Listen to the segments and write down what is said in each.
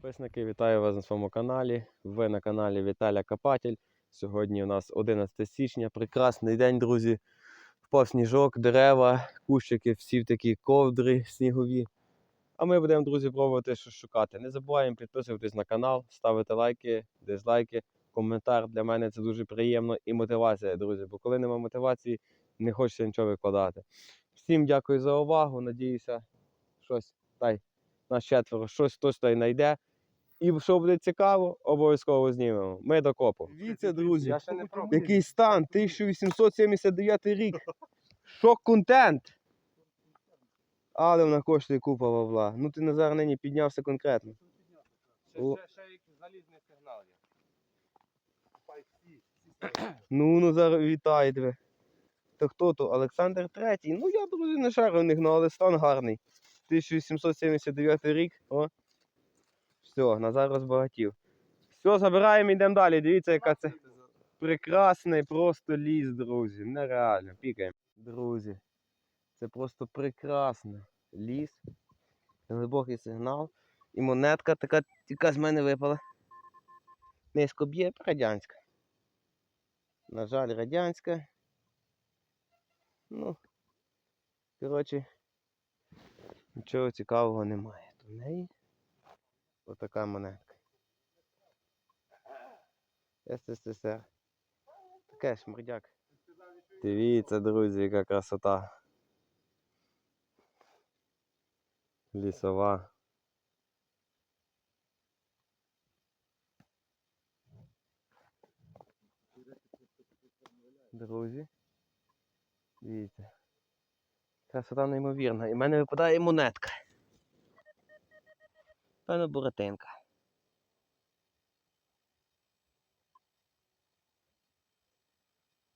Підписники, вітаю вас на своєму каналі. Ви на каналі Віталя Копатель. Сьогодні у нас 11 січня. Прекрасний день, друзі. Впав сніжок, дерева, кущики, всі такі ковдри снігові. А ми будемо, друзі, пробувати щось шукати. Не забуваємо підписуватись на канал, ставити лайки, дизлайки, коментар. Для мене це дуже приємно і мотивація, друзі. Бо коли немає мотивації, не хочеться нічого викладати. Всім дякую за увагу. Надіюся, щось дай нас четверо, щось хтось той знайде. І що буде цікаво, обов'язково знімемо. Ми до копу. Дивіться, друзі, Я ще не який стан 1879 рік. Шок контент. Але вона коштує купа бабла. Ну ти Назар нині піднявся конкретно. Ще, ще, ще як залізний сигнал є. Ну, Назар, вітаю тебе. Та хто то? Олександр Третій. Ну я, друзі, не шарю в них, але стан гарний. 1879 рік. О. Все, Назар розбагатів. Все, забираємо, йдемо далі. Дивіться, яка це прекрасний просто ліс, друзі. Нереально. Пікаємо. Друзі, це просто прекрасно. Ліс. Глибокий сигнал. І монетка така, яка з мене випала. Низько б'є, радянська. На жаль, радянська. Ну, коротше, нічого цікавого немає. В неї отака монетка. СССР. Таке шмурдяк. Дивіться, друзі, яка красота. Лісова. Друзі. Дивіться. Красота неймовірна. І в мене випадає монетка. Певно, буратинка.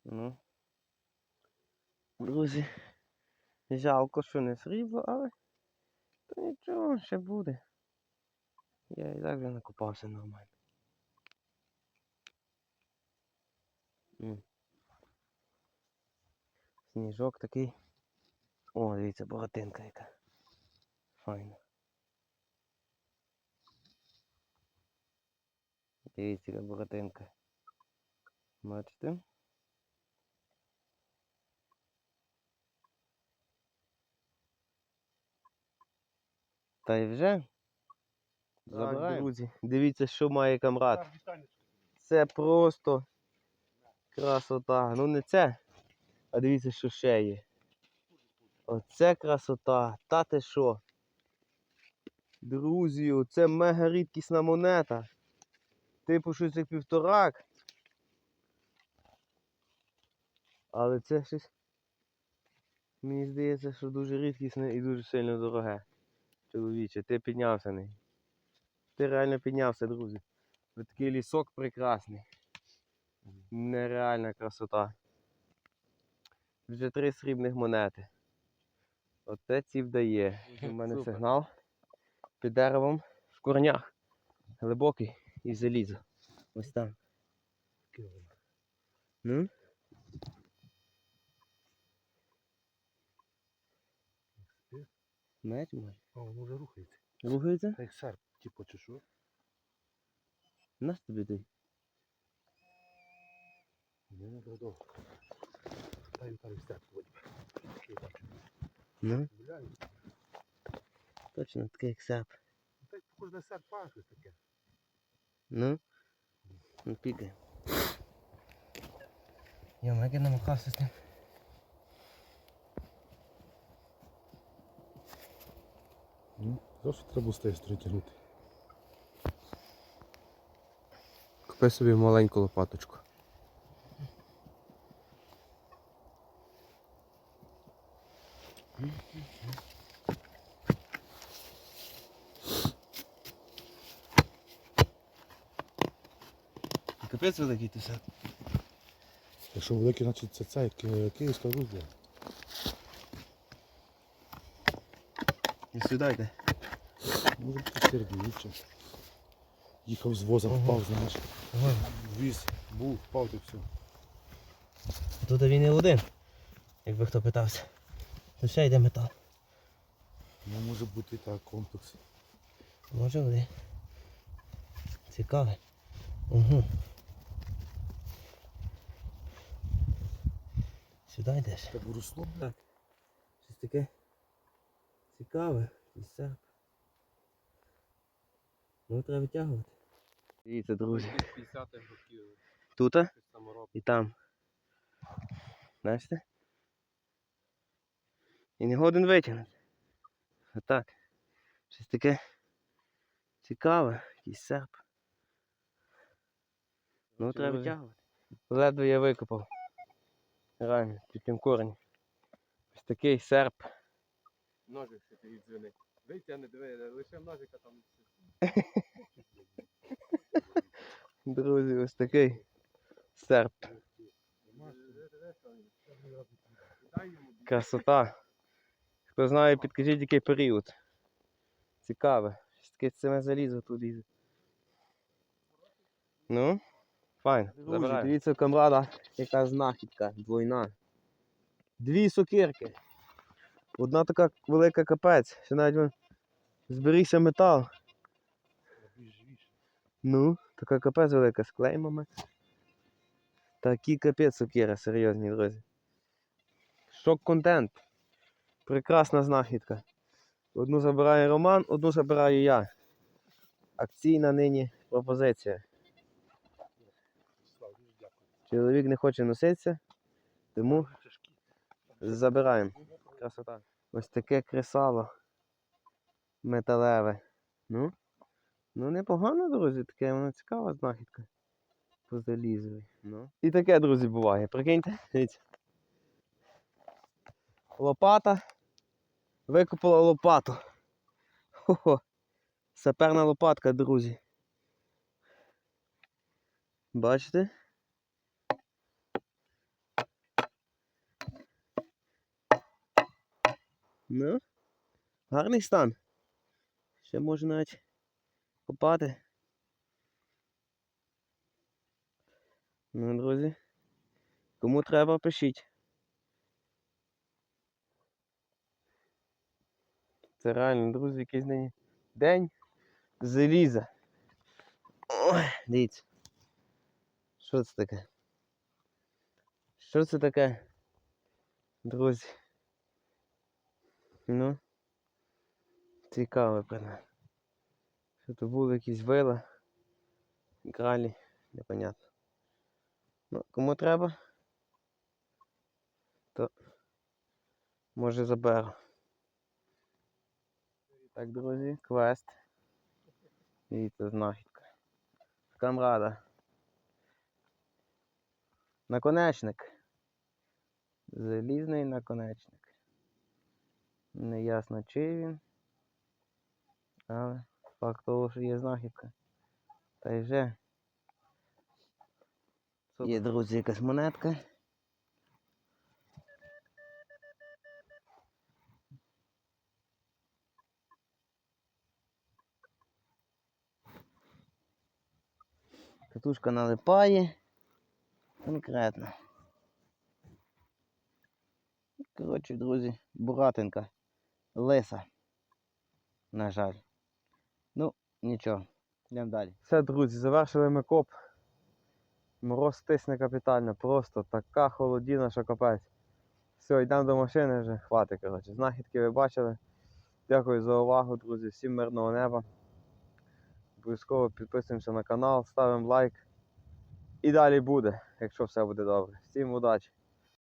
Ну. Друзі. Жалко, що не срібло, але то нічого, ще буде. Я і так вже накопався нормально. М. Сніжок такий. О, дивіться, боротинка яка. Файна. Дивіться, яка боротинка. Бачите? Та й вже. Забираємо. друзі, дивіться, що має камрад. Це просто красота. Ну не це. А дивіться, що ще є. Оце красота. Та ти що? Друзі, оце мега рідкісна монета. Типу щось як півторак. Але це щось. Мені здається, що дуже рідкісне і дуже сильно дороге. Чоловіче, ти піднявся не. Ти реально піднявся, друзі. Ось такий лісок прекрасний. Нереальна красота. Вже три срібних монети. Оце ці вдає. У мене сигнал під деревом в корнях. Глибокий і залізо. Ось там. Ну? Меч може? О, воно вже рухається. Рухається? Як серп, типу, чи що? Наш тобі той. Не не довго. Та він там серп я бачу? Ну, Гуляю. точно такий як сап. Та й похоже на серпа щось таке. Ну? Ну пікай. Я мега намахався з ним. Ну, завжди треба з тієї сторони тягнути. Купи собі маленьку лопаточку. Капець великий ти сад. Якщо великий, значить це це Ки- київська рузля. І сюди йде. Може бути середньовіччя. Їхав з воза, впав, знаєш. Віз, був, впав і все. Тут він не один, якби хто питався. Тут ще йде метал. Ну може бути так, комплекс. Може один. Цікаве. Угу. Сюди йдеш. Це бурусло. Так. Щось таке цікаве. Місця. Ну, треба витягувати. Дивіться, друзі. 50-х років. Тут і там. Бачите? І не годен витягнути. Отак. Щось таке цікаве, якийсь серп. Ну, треба витягувати. Ледве я викопав. Реально, під тим корені. Ось такий серп. Ножик ще ти дзвіни. Витягни, диви, лише ножика там. Друзі, ось такий серп. Красота. Хто знає, підкажіть, який період. Цікаве. Щось таке саме залізо тут лізе. Ну, файн. Забираю. Дивіться, камрада, яка знахідка двойна. Дві сокирки. Одна така велика капець. Ще навіть вон зберігся метал. Ну, така капець велика з клеймами. Такі капець сокира, серйозні, друзі. Шок-контент. Прекрасна знахідка. Одну забирає Роман, одну забираю я. Акційна нині пропозиція. Чоловік не хоче носитися, тому забираємо. Красота. Ось таке кресало металеве. Ну, ну непогано, друзі, таке воно цікава знахідка. По залізові. Ну. І таке, друзі, буває. Прикиньте, дивіться. Лопата. Викопала лопату. Хо-хо. Саперна лопатка, друзі. Бачите? Ну, гарний стан. Ще можна навіть копати. Ну, друзі. Кому треба, пишіть. Це реально, друзі, якийсь нині день заліза. Ой, дивіться. Що це таке? Що це таке? Друзі. Ну. Цікаве певне. Що то були якісь вила, кралі, непонятно. Ну, кому треба, то може заберу. Так, друзі, квест. Дивіться, знахідка. Камрада. Наконечник. Залізний наконечник. Неясно чи він. Але факт того, що є знахідка. Та й вже. Є, друзі, якась монетка. Катушка налипає. Конкретно. Коротше, друзі, буратинка. Лиса. На жаль. Ну, нічого. Йдемо далі. Все, друзі, завершили ми коп. Мороз тисне капітально, просто така холодіна, що капець. Все, йдемо до машини вже. Хватить, коротше. Знахідки ви бачили. Дякую за увагу, друзі. Всім мирного неба. Обов'язково підписуємося на канал, ставимо лайк. І далі буде, якщо все буде добре. Всім удачі!